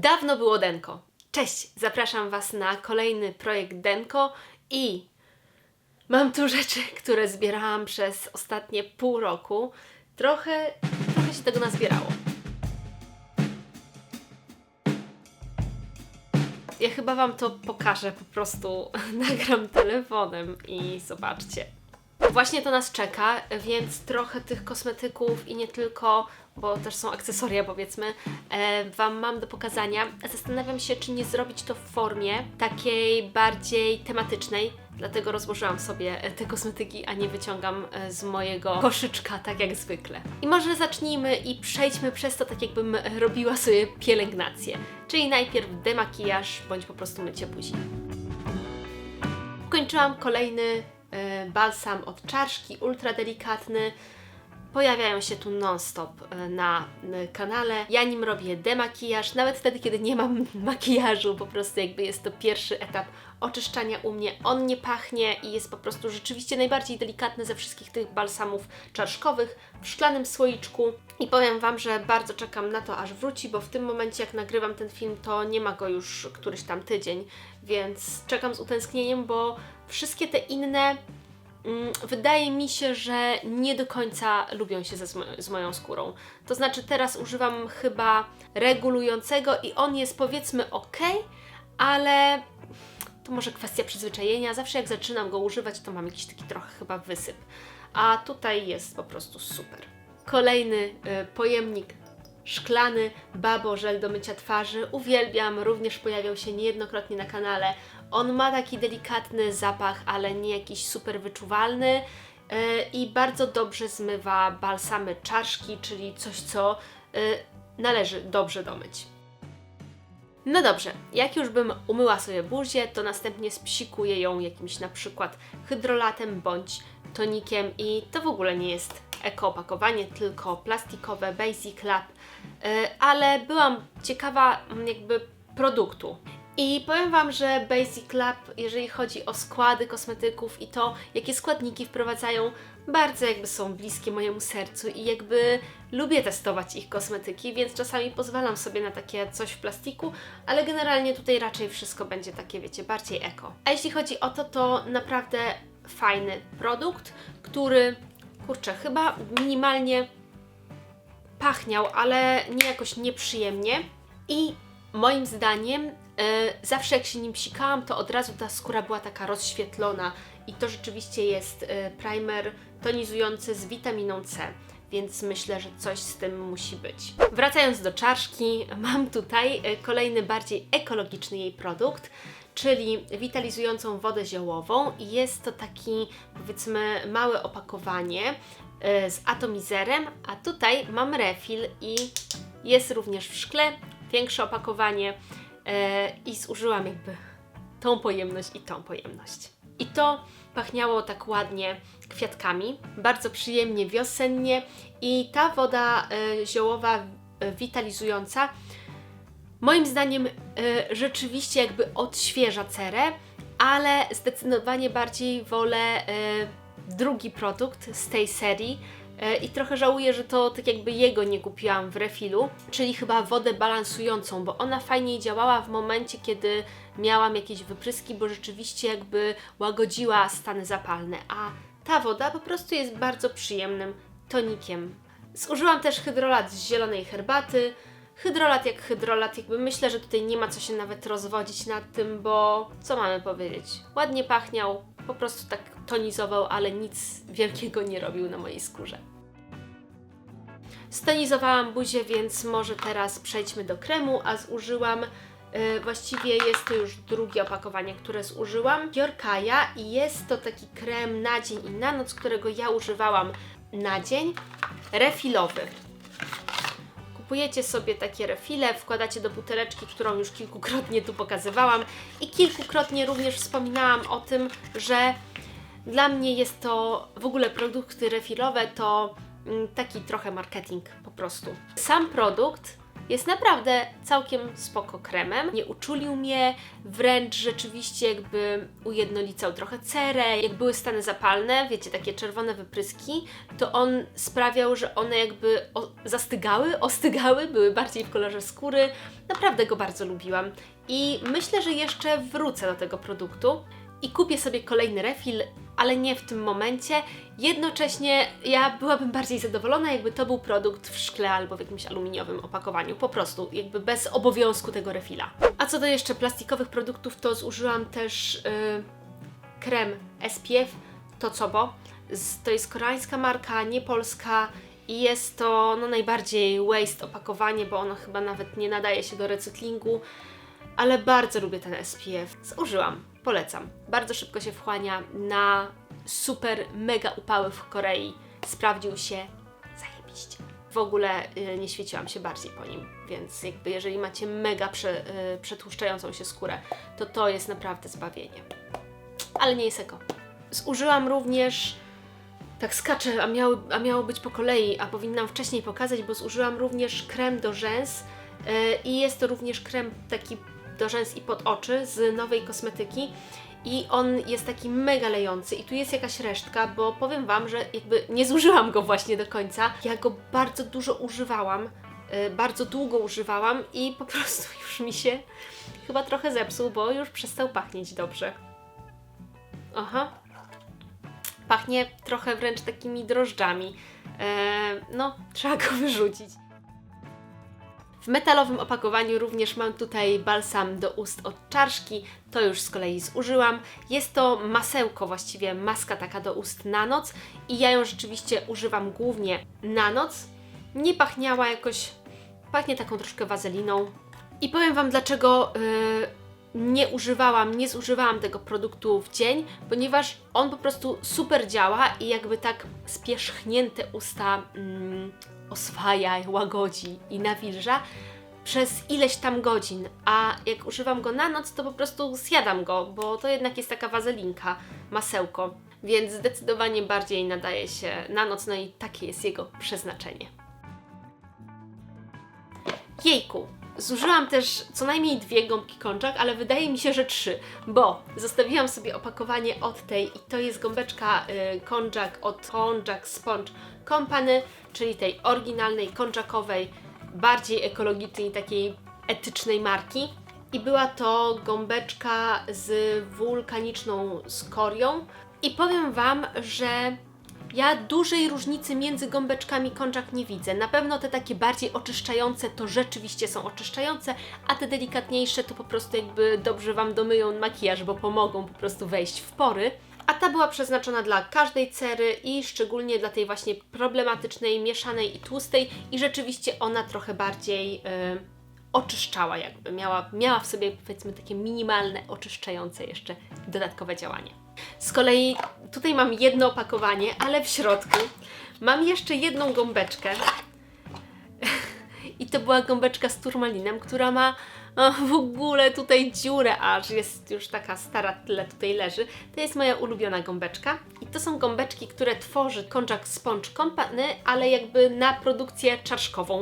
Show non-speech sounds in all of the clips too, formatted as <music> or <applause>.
Dawno było Denko. Cześć, zapraszam Was na kolejny projekt Denko i mam tu rzeczy, które zbierałam przez ostatnie pół roku. Trochę, trochę się tego nazbierało. Ja chyba Wam to pokażę, po prostu <laughs> nagram telefonem i zobaczcie. Właśnie to nas czeka, więc trochę tych kosmetyków i nie tylko, bo też są akcesoria powiedzmy, e, Wam mam do pokazania. Zastanawiam się, czy nie zrobić to w formie takiej bardziej tematycznej, dlatego rozłożyłam sobie e, te kosmetyki, a nie wyciągam e, z mojego koszyczka, tak jak zwykle. I może zacznijmy i przejdźmy przez to tak jakbym robiła sobie pielęgnację, czyli najpierw demakijaż, bądź po prostu mycie buzi. Ukończyłam kolejny balsam od czaszki, ultra delikatny. Pojawiają się tu non-stop e, na e, kanale. Ja nim robię demakijaż, nawet wtedy, kiedy nie mam <laughs> makijażu, po prostu jakby jest to pierwszy etap oczyszczania u mnie. On nie pachnie i jest po prostu rzeczywiście najbardziej delikatny ze wszystkich tych balsamów czaszkowych w szklanym słoiczku. I powiem Wam, że bardzo czekam na to, aż wróci, bo w tym momencie, jak nagrywam ten film, to nie ma go już któryś tam tydzień, więc czekam z utęsknieniem, bo wszystkie te inne wydaje mi się, że nie do końca lubią się ze, z, z moją skórą. To znaczy, teraz używam chyba regulującego i on jest powiedzmy ok, ale to może kwestia przyzwyczajenia. Zawsze jak zaczynam go używać, to mam jakiś taki trochę chyba wysyp. A tutaj jest po prostu super. Kolejny y, pojemnik szklany Babo żel do mycia twarzy. Uwielbiam, również pojawiał się niejednokrotnie na kanale. On ma taki delikatny zapach, ale nie jakiś super wyczuwalny yy, i bardzo dobrze zmywa balsamy czaszki, czyli coś, co yy, należy dobrze domyć. No dobrze, jak już bym umyła sobie buzię, to następnie spsikuję ją jakimś na przykład hydrolatem bądź tonikiem i to w ogóle nie jest eko opakowanie, tylko plastikowe Basic Lab, yy, ale byłam ciekawa mm, jakby produktu. I powiem Wam, że Basic Lab, jeżeli chodzi o składy kosmetyków i to, jakie składniki wprowadzają, bardzo jakby są bliskie mojemu sercu i jakby lubię testować ich kosmetyki, więc czasami pozwalam sobie na takie coś w plastiku, ale generalnie tutaj raczej wszystko będzie takie, wiecie, bardziej eko. A jeśli chodzi o to, to naprawdę fajny produkt, który, kurczę, chyba minimalnie pachniał, ale nie jakoś nieprzyjemnie. I moim zdaniem E, zawsze jak się nim psikałam, to od razu ta skóra była taka rozświetlona. I to rzeczywiście jest e, primer tonizujący z witaminą C więc myślę, że coś z tym musi być. Wracając do czaszki, mam tutaj e, kolejny bardziej ekologiczny jej produkt, czyli witalizującą wodę ziołową i jest to taki powiedzmy małe opakowanie z atomizerem, a tutaj mam refill i jest również w szkle, większe opakowanie e, i zużyłam jakby tą pojemność i tą pojemność. I to pachniało tak ładnie kwiatkami, bardzo przyjemnie wiosennie i ta woda e, ziołowa e, witalizująca moim zdaniem e, rzeczywiście jakby odświeża cerę, ale zdecydowanie bardziej wolę e, drugi produkt z tej serii, E, I trochę żałuję, że to tak jakby jego nie kupiłam w refilu, czyli chyba wodę balansującą, bo ona fajniej działała w momencie, kiedy miałam jakieś wypryski, bo rzeczywiście jakby łagodziła stany zapalne, a ta woda po prostu jest bardzo przyjemnym tonikiem. Zużyłam też hydrolat z zielonej herbaty. Hydrolat jak hydrolat, jakby myślę, że tutaj nie ma co się nawet rozwodzić nad tym, bo co mamy powiedzieć? Ładnie pachniał, po prostu tak tonizował, ale nic wielkiego nie robił na mojej skórze. Stonizowałam buzię, więc może teraz przejdźmy do kremu, a zużyłam yy, właściwie jest to już drugie opakowanie, które zużyłam. Jorkaja i jest to taki krem na dzień i na noc, którego ja używałam na dzień, refilowy. Kupujecie sobie takie refile, wkładacie do buteleczki, którą już kilkukrotnie tu pokazywałam i kilkukrotnie również wspominałam o tym, że dla mnie jest to w ogóle produkty refilowe to mm, taki trochę marketing po prostu. Sam produkt jest naprawdę całkiem spoko kremem. Nie uczulił mnie, wręcz rzeczywiście jakby ujednolicał trochę cerę. Jak były stany zapalne, wiecie, takie czerwone wypryski, to on sprawiał, że one jakby zastygały, <laughs> ostygały, były bardziej w kolorze skóry. Naprawdę go bardzo lubiłam. I myślę, że jeszcze wrócę do tego produktu i kupię sobie kolejny refil, ale nie w tym momencie. Jednocześnie ja byłabym bardziej zadowolona, jakby to był produkt w szkle albo w jakimś aluminiowym opakowaniu, po prostu, jakby bez obowiązku tego refila. A co do jeszcze plastikowych produktów, to zużyłam też yy, krem SPF Tocobo. To jest koreańska marka, nie polska i jest to no, najbardziej waste opakowanie, bo ono chyba nawet nie nadaje się do recyklingu ale bardzo lubię ten SPF. Zużyłam, polecam. Bardzo szybko się wchłania na super mega upały w Korei. Sprawdził się zajebiście. W ogóle y, nie świeciłam się bardziej po nim, więc jakby jeżeli macie mega prze, y, przetłuszczającą się skórę, to to jest naprawdę zbawienie. Ale nie jest eko. Zużyłam również tak skaczę, a miało, a miało być po kolei, a powinnam wcześniej pokazać, bo zużyłam również krem do rzęs yy, i jest to również krem taki do rzęs i pod oczy z nowej kosmetyki i on jest taki mega lejący i tu jest jakaś resztka, bo powiem Wam, że jakby nie zużyłam go właśnie do końca. Ja go bardzo dużo używałam, yy, bardzo długo używałam i po <laughs> prostu już mi się chyba trochę zepsuł, bo już przestał pachnieć dobrze. Aha, pachnie trochę wręcz takimi drożdżami. Eee, no, trzeba go <laughs> wyrzucić. W metalowym opakowaniu również mam tutaj balsam do ust od czaszki, to już z kolei zużyłam. Jest to masełko, właściwie maska taka do ust na noc i ja ją rzeczywiście używam głównie na noc. Nie pachniała jakoś, pachnie taką troszkę wazeliną. I powiem Wam dlaczego yy, nie używałam, nie zużywałam tego produktu w dzień, ponieważ on po prostu super działa i jakby tak spierzchnięte usta mm, oswaja, łagodzi i nawilża przez ileś tam godzin, a jak używam go na noc, to po prostu zjadam go, bo to jednak jest taka wazelinka, masełko, więc zdecydowanie bardziej nadaje się na noc, no i takie jest jego przeznaczenie. Jejku, zużyłam też co najmniej dwie gąbki konczak, ale wydaje mi się, że trzy, bo zostawiłam sobie opakowanie od tej i to jest gąbeczka y, konczak od Konjac Sponge Company, czyli tej oryginalnej konczakowej, bardziej ekologicznej, takiej etycznej marki. I była to gąbeczka z wulkaniczną skorią. I powiem Wam, że ja dużej różnicy między gąbeczkami konczak nie widzę. Na pewno te takie bardziej oczyszczające to rzeczywiście są oczyszczające, a te delikatniejsze to po prostu jakby dobrze Wam domyją makijaż, bo pomogą po prostu wejść w pory. A ta była przeznaczona dla każdej cery i szczególnie dla tej właśnie problematycznej, mieszanej i tłustej i rzeczywiście ona trochę bardziej yy, oczyszczała jakby, miała, miała w sobie powiedzmy takie minimalne, oczyszczające jeszcze dodatkowe działanie. Z kolei tutaj mam jedno opakowanie, ale w środku mam jeszcze jedną gąbeczkę. <laughs> I to była gąbeczka z turmalinem, która ma o, w ogóle tutaj dziurę aż, jest już taka stara, tyle tutaj leży. To jest moja ulubiona gąbeczka. I to są gąbeczki, które tworzy Konjac Sponge Company, ale jakby na produkcję czaszkową.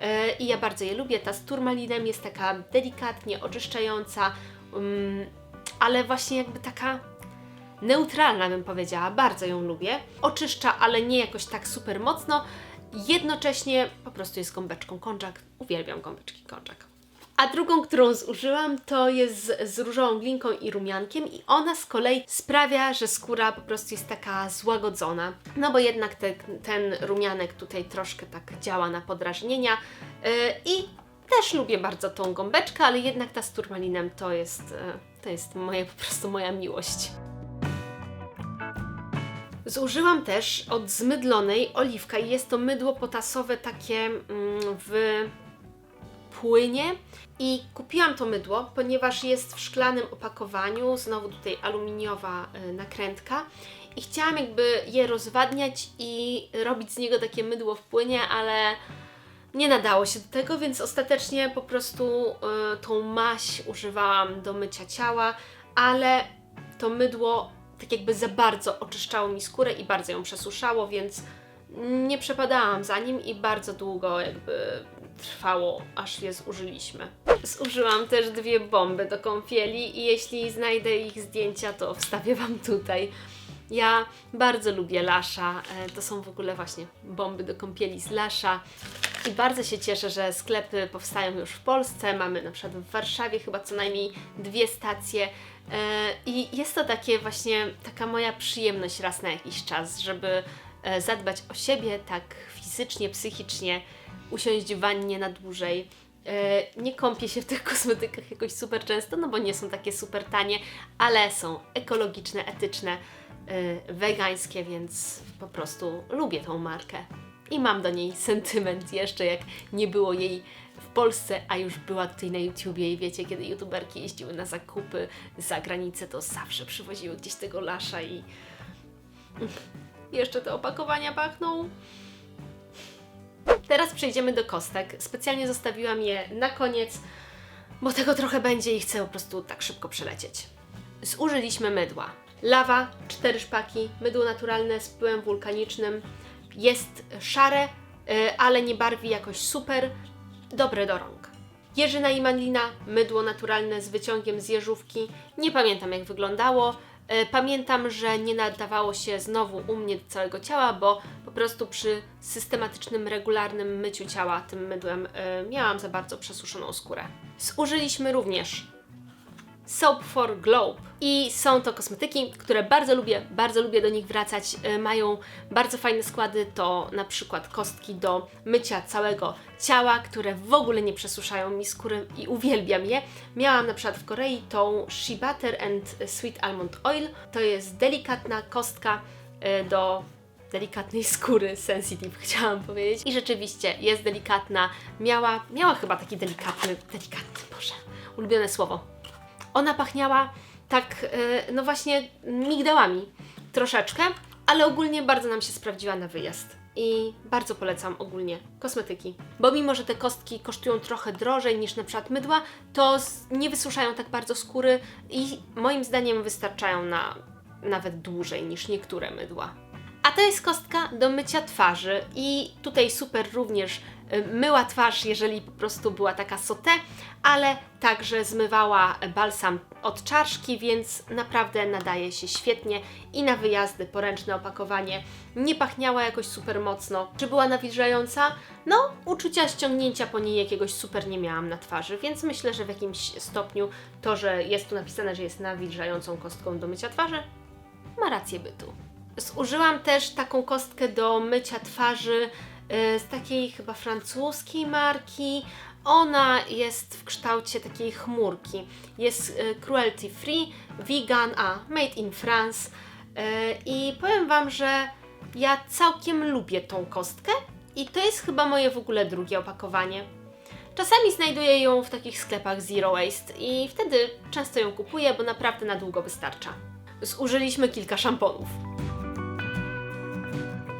Yy, I ja bardzo je lubię. Ta z turmalinem jest taka delikatnie oczyszczająca, ym, ale właśnie jakby taka neutralna bym powiedziała, bardzo ją lubię. Oczyszcza, ale nie jakoś tak super mocno. Jednocześnie po prostu jest gąbeczką konczak. Uwielbiam gąbeczki konczak. A drugą, którą zużyłam, to jest z, różową glinką i rumiankiem i ona z kolei sprawia, że skóra po prostu jest taka złagodzona. No bo jednak te, ten rumianek tutaj troszkę tak działa na podrażnienia yy, i też lubię bardzo tą gąbeczkę, ale jednak ta z turmalinem to jest, yy, to jest moja, po prostu moja miłość. Zużyłam też od zmydlonej oliwka i jest to mydło potasowe takie mm, w płynie. I kupiłam to mydło, ponieważ jest w szklanym opakowaniu, znowu tutaj aluminiowa y, nakrętka. I chciałam jakby je rozwadniać i robić z niego takie mydło w płynie, ale nie nadało się do tego, więc ostatecznie po prostu y, tą maść używałam do mycia ciała, ale to mydło tak jakby za bardzo oczyszczało mi skórę i bardzo ją przesuszało, więc nie przepadałam za nim i bardzo długo jakby trwało, aż je zużyliśmy. Zużyłam też dwie bomby do kąpieli i jeśli znajdę ich zdjęcia, to wstawię Wam tutaj. Ja bardzo lubię Lasza. E, To są w ogóle właśnie bomby do kąpieli z Lasza. I bardzo się cieszę, że sklepy powstają już w Polsce. Mamy na przykład w Warszawie chyba co najmniej dwie stacje. E, I jest to takie właśnie taka moja przyjemność raz na jakiś czas, żeby e, zadbać o siebie tak fizycznie, psychicznie, usiąść w wannie na dłużej. E, Nie kąpię się w tych <laughs> kosmetykach jakoś super często, no bo nie są takie super tanie, ale są ekologiczne, etyczne, wegańskie, więc po prostu lubię tą markę. I mam do niej sentyment jeszcze, jak nie było jej w Polsce, a już była tutaj na YouTubie i wiecie, kiedy youtuberki jeździły na zakupy za granicę, to zawsze przywoziły gdzieś tego lasza i jeszcze te opakowania pachną. Teraz przejdziemy do kostek. Specjalnie zostawiłam je na koniec, bo tego trochę będzie i chcę po prostu tak szybko przelecieć. Zużyliśmy mydła. Lawa, cztery szpaki, mydło naturalne z pyłem wulkanicznym. Jest szare, y, ale nie barwi jakoś super. Dobre do rąk. Jeżyna i malina, mydło naturalne z wyciągiem z jeżówki. Nie pamiętam jak wyglądało. E, Pamiętam, że nie nadawało się znowu u mnie do całego ciała, bo po prostu przy systematycznym, regularnym myciu ciała tym mydłem e, miałam za bardzo przesuszoną skórę. Zużyliśmy również Soap for Globe. I są to kosmetyki, które bardzo lubię, bardzo lubię do nich wracać. E, Mają bardzo fajne składy, to na przykład kostki do mycia całego ciała, które w ogóle nie przesuszają mi skóry i uwielbiam je. Miałam na przykład w Korei tą Shea Butter and Sweet Almond Oil. To jest delikatna kostka e, do delikatnej skóry, <laughs> sensitive chciałam powiedzieć. I rzeczywiście jest delikatna. Miała, miała chyba taki delikatny, delikatny, Boże, ulubione słowo. Ona pachniała tak, e, no właśnie, migdałami troszeczkę, ale ogólnie bardzo nam się sprawdziła na wyjazd. I bardzo polecam ogólnie kosmetyki. Bo mimo, że te kostki kosztują trochę drożej niż na przykład mydła, to nie wysuszają tak bardzo skóry i moim zdaniem wystarczają na nawet dłużej niż niektóre mydła. A to jest kostka do mycia twarzy i tutaj super również y, myła twarz, jeżeli po prostu była taka sauté, ale także zmywała balsam od czaszki, więc naprawdę nadaje się świetnie i na wyjazdy poręczne opakowanie. Nie pachniała jakoś super mocno. Czy była nawilżająca? No, uczucia ściągnięcia po niej jakiegoś super nie miałam na twarzy, więc myślę, że w jakimś stopniu to, że jest tu napisane, że jest nawilżającą kostką do mycia twarzy, ma rację bytu. Zużyłam też taką kostkę do mycia twarzy y, z takiej chyba francuskiej marki. Ona jest w kształcie takiej chmurki. Jest y, cruelty free, vegan, a made in France. Y, I powiem Wam, że ja całkiem lubię tą kostkę i to jest chyba moje w ogóle drugie opakowanie. Czasami znajduję ją w takich sklepach Zero Waste i wtedy często ją kupuję, bo naprawdę na długo wystarcza. Zużyliśmy kilka szamponów.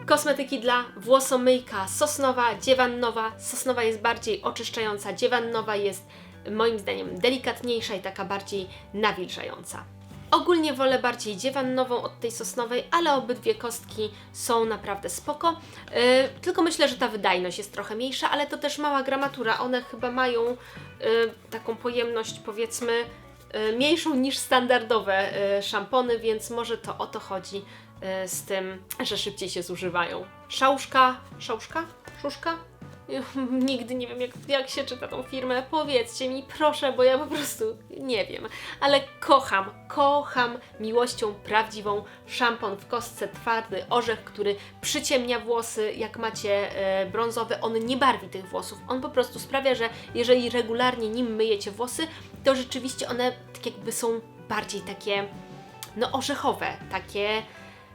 Kosmetyki dla włosomyjka sosnowa, dziewannowa. Sosnowa jest bardziej oczyszczająca, dziewannowa jest moim zdaniem delikatniejsza i taka bardziej nawilżająca. Ogólnie wolę bardziej dziewannową od tej sosnowej, ale obydwie kostki są naprawdę spoko. Yy, tylko myślę, że ta wydajność jest trochę mniejsza, ale to też mała gramatura. One chyba mają yy, taką pojemność powiedzmy yy, mniejszą niż standardowe yy, szampony, więc może to o to chodzi z tym, że szybciej się zużywają. Szałuszka, szałuszka, szuszka? <laughs> Nigdy nie wiem, jak, jak się czyta tą firmę. Powiedzcie mi, proszę, bo ja po prostu nie wiem. Ale kocham, kocham miłością prawdziwą szampon w kostce twardy orzech, który przyciemnia włosy. Jak macie e, brązowy, on nie barwi tych włosów. On po prostu sprawia, że jeżeli regularnie nim myjecie włosy, to rzeczywiście one tak jakby są bardziej takie, no orzechowe, takie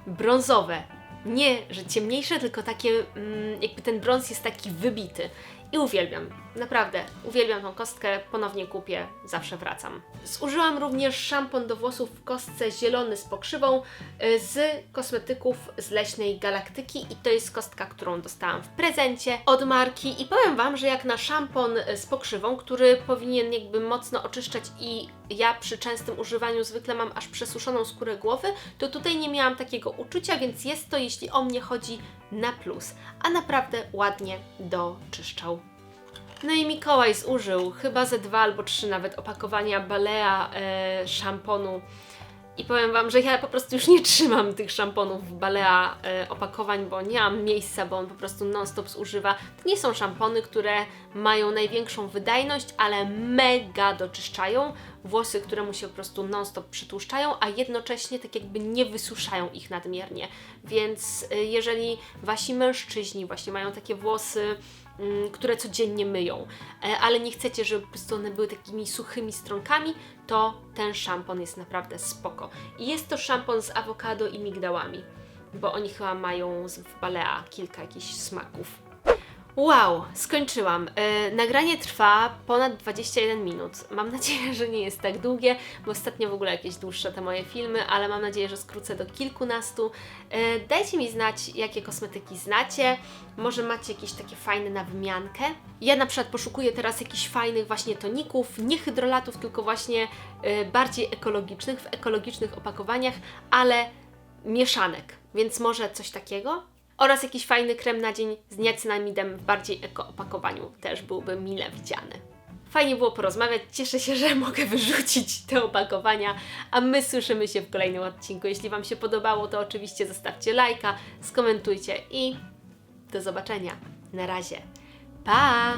brązowe. Nie, że ciemniejsze, tylko takie, mm, jakby ten brąz jest taki wybity. I uwielbiam, naprawdę, uwielbiam tą kostkę, ponownie kupię, zawsze wracam. Zużyłam również szampon do włosów w kostce zielony z pokrzywą y, z kosmetyków z Leśnej Galaktyki i to jest kostka, którą dostałam w prezencie od marki i powiem Wam, że jak na szampon z pokrzywą, który powinien jakby mocno oczyszczać i ja przy częstym używaniu zwykle mam aż przesuszoną skórę głowy, to tutaj nie miałam takiego uczucia, więc jest to, jeśli o mnie chodzi, na plus, a naprawdę ładnie doczyszczał. No i Mikołaj zużył chyba ze dwa albo trzy nawet opakowania Balea e, szamponu. I powiem Wam, że ja po prostu już nie trzymam tych szamponów Balea e, opakowań, bo nie mam miejsca, bo on po prostu non-stop zużywa. To nie są szampony, które mają największą wydajność, ale mega doczyszczają włosy, które mu się po prostu non-stop przytłuszczają, a jednocześnie tak jakby nie wysuszają ich nadmiernie. Więc e, jeżeli Wasi mężczyźni właśnie mają takie włosy, które codziennie myją, e, ale nie chcecie, żeby one były takimi suchymi stronkami, to ten szampon jest naprawdę spoko. I jest to szampon z awokado i migdałami, bo oni chyba mają w Balea kilka jakichś smaków. Wow, skończyłam. E, nagranie trwa ponad 21 minut. Mam nadzieję, że nie jest tak długie, bo ostatnio w ogóle jakieś dłuższe te moje filmy, ale mam nadzieję, że skrócę do kilkunastu. E, dajcie mi znać, jakie kosmetyki znacie. Może macie jakieś takie fajne na wymiankę. Ja na przykład poszukuję teraz jakichś fajnych właśnie toników, nie hydrolatów, tylko właśnie e, bardziej ekologicznych, w ekologicznych opakowaniach, ale mieszanek, więc może coś takiego. Oraz jakiś fajny krem na dzień z niacinamidem w bardziej eko opakowaniu też byłby mile widziany. Fajnie było porozmawiać, cieszę się, że mogę wyrzucić te opakowania, a my słyszymy się w kolejnym odcinku. Jeśli Wam się podobało, to oczywiście zostawcie lajka, skomentujcie i do zobaczenia. Na razie. Pa!